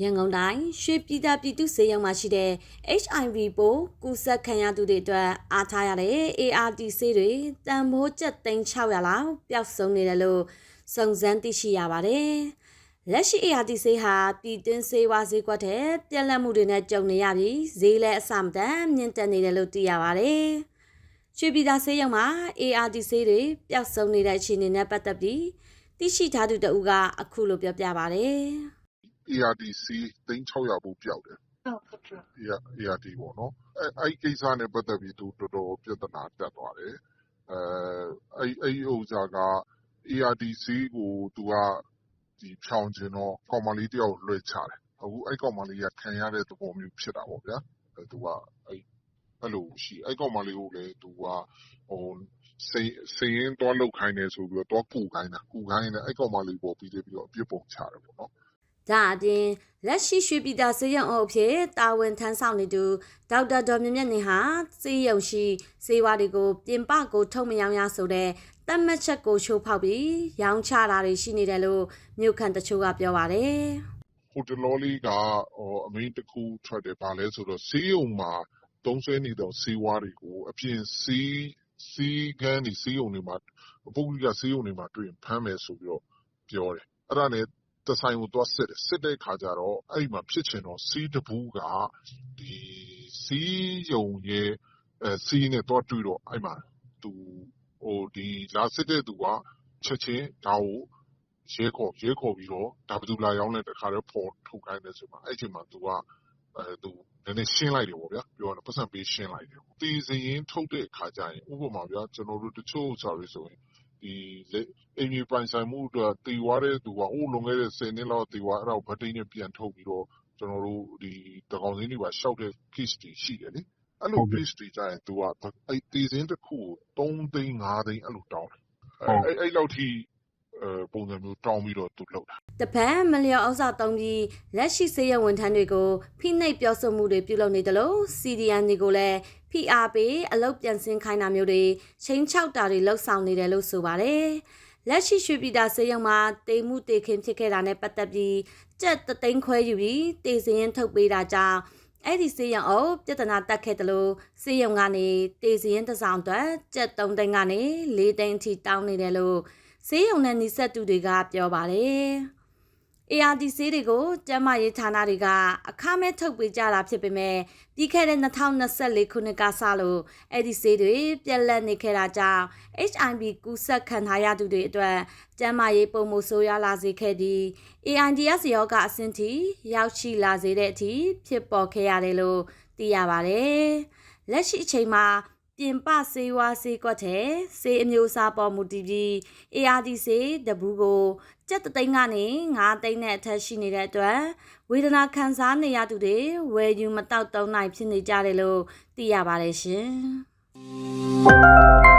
ရန်ကုန်တိုင်းရွှေပြည်သာပြည်သူ့စေယုံမှာရှိတဲ့ HIV ပိုးကူးစက်ခံရသူတွေအတွက်အားထားရတဲ့ ART ဆေးတွေတန်ဖိုးကျပ်သိန်း600လောက်ပျောက်ဆုံးနေတယ်လို့စုံစမ်းသိရှိရပါတယ်။လက်ရှိ ART ဆေးဟာပြည်တွင်းဆေးဝါးဈေးကွက်ထဲပြက်လက်မှုတွေနဲ့ကြုံနေရပြီးဈေးလည်းအဆမတန်မြင့်တက်နေတယ်လို့သိရပါတယ်။ရွှေပြည်သာဆေးရုံမှာ ART ဆေးတွေပျောက်ဆုံးနေတဲ့အခြေအနေနဲ့ပတ်သက်ပြီးသိရှိထားသူတဦးကအခုလိုပြောပြပါဗျ။ ARDC သိန်း600ဘိုးပျောက်တယ်ဟုတ်ကဲ့ဗျ။ ARD ပေါ့နော်။အဲအဲ့ကိစ္စနဲ့ ပတ်သက်ပြီး သူ တော်တော် ပြဿနာတက်သွားတယ်။အဲအဲ့ဥစ္စာက ARDC ကို သူကဒီဖြောင်ချင်တော့ ကောင်မလေးတယောက်ကို လွှဲချတယ်။အခု အဲ့ကောင်မလေးက ခံရတဲ့သဘောမျိုး ဖြစ်တာပေါ့ဗျာ။အဲသူကအဲ့အဲ့လိုရှိအဲ့ကောင်မလေးကိုလည်း သူကဟိုစိတ်စိတ်ရင်းသွားလောက်ခိုင်းတယ်ဆိုပြီးတော့ သွားကူခိုင်းတာကူခိုင်းရင်အဲ့ကောင်မလေးပေါ်ပြီးပြီးတော့အပြစ်ပုံချတယ်ပေါ့နော်။ ဒါအပြင်လက်ရှိရွှေပြည်သာစေယုံအုပ်ဖြစ်တာဝန်ထမ်းဆောင်နေသူဒေါက်တာဒေါ်မြင့်မြတ်နေဟာစေယုံရှိစေဝါတွေကိုပြင်ပကိုထုတ်မရောင်းရဆိုတဲ့တတ်မှတ်ချက်ကိုချိုးဖောက်ပြီးရောင်းချတာတွေရှိနေတယ်လို့မြို့ခံတချို့ကပြောပါတယ်ဟိုတလောလေးကဟိုအမင်းတစ်ခုထွက်တယ်ဗာလဲဆိုတော့ဆေးရုံမှာသုံးဆွဲနေသောဆေးဝါးတွေကိုအပြင်ဆေးဆေးကန်းတွေဆေးရုံတွေမှာပုဂ္ဂလိကဆေးရုံတွေမှာတွေ့ရင်ဖမ်းမယ်ဆိုပြီးတော့ပြောတယ်အဲ့ဒါနဲ့ တဆိုင်ကို သွားစစ်တယ် စစ်တဲ့ခါကျတော့ အဲ့ဒီမှာ ဖြစ်ချင်တော့ ဆေးတဘူးကဒီဆေးရုံရဲ့အဲဆေးနဲ့ သွားတွေ့တော့အဲ့မှာသူဟိုဒီလာစစ်တဲ့သူက ချက်ချင်း ဒါကို ရဲခေါ်ရဲခေါ်ပြီးတော့ ဒါဘယ်သူလာရောင်းလဲ တခါတော့ပေါ်ထုတ်ခိုင်းတယ်ဆိုမှအဲ့ချိန်မှာ သူကအဲသူနည်းနည်းရှင်းလိုက်တယ်ပေါ့ဗျာ ပြောရတော့ပတ်စံပေး ရှင်းလိုက်တယ်တေးစရင်ထုတ်တဲ့ခါကျရင် ဥပမာဗျာကျွန်တော်တို့တချို့ဥစ္စာတွေဆိုရင်ဒီလက် အင်ဂျီပိုင်ဆိုင်မှုအတွက်တေဝါတဲ့သူကအိုးလွန်ခဲ့တဲ့10နှစ်လောက်တေဝါအဲ့ဒါကိုဗတိန်းနဲ့ ပြန်ထုတ်ပြီးတော့ကျွန်တော်တို့ဒီတကောင်စင်းတွေပါရှောက်တဲ့ case တွေ ရှိတယ်လေ အဲ့လို case တွေကြရင် သူကအဲ့တေးစင်းတစ်ခုကို3သိန်း5သိန်း အဲ့လိုတောင်းတယ် အဲ့အဲ့လောက်ထိအဲပုံစံမျိုးတောင်းပြီးတော့ သူလောက်တာတပတ်မလျော်ဩဇာသုံးပြီး လက်ရှိစေယုံဝန်ထမ်းတွေကို ဖိနှိပ်ပြောဆိုမှုတွေ ပြုလုပ်နေတယ်လို့ CDN တွေကိုလည်း ဖိအားပေးအလုပ်ပြန်ဆင်းခိုင်းတာမျိုးတွေချင်းချောက်တာတွေလှုပ်ဆောင်နေတယ်လို့ဆိုပါတယ်။လက်ရှိရွှေပြည်သာစေယုံမှာတေမှုတေခင်ဖြစ်ခဲ့တာနဲ့ပတ်သက်ပြီးကြက်တသိန်းခွဲယူပြီးတေစရင်ထုတ်ပေးတာကြောင့်အဲ့ဒီစေယုံအုပ်ပြဿနာတက်ခဲ့တယ်လို့စေယုံကနေတေစရင်တစ်ဆောင်အတွက်ကြက်3သိန်းကနေ4သိန်းအထိတောင်းနေတယ်လို့စေယုံနဲ့နှိဆက်သူတွေကပြောပါတယ်။ ARD ဆေးတွေကိုကျန်းမာရေးဌာနတွေကအခမဲ့ထုတ်ပေးကြတာဖြစ်ပေမဲ့ပြီးခဲ့တဲ့2024ခုနှစ်ကစလို့အဲ့ဒီဆေးတွေပြက်လက်နေခဲ့တာကြောင့် HIV ကူးစက်ခံထားရသူတွေအတွက်ကျန်းမာရေးပုံမှုဆိုးရွားလာစေခဲ့ပြီး AIDS ရောဂါအဆင့်ထိရောက်ရှိလာစေတဲ့အထိဖြစ်ပေါ်ခဲ့ရတယ်လို့သိရပါတယ်။လက်ရှိအချိန်မှာ ပြင်ပဆေးဝါးဆေးကွက်တဲ့ဆေးအမျိုးအစားပေါ်မူတည်ပြီး ARD ဆေးတဘူးကိုကျပ်သိန်းကနေ9သိန်းနဲ့အထက်ရှိနေတဲ့အတွက်ဝေဒနာခံစားနေရသူတွေဝယ်ယူမတောက်သုံးနိုင်ဖြစ်နေကြတယ်လို့သိရပါတယ်ရှင်။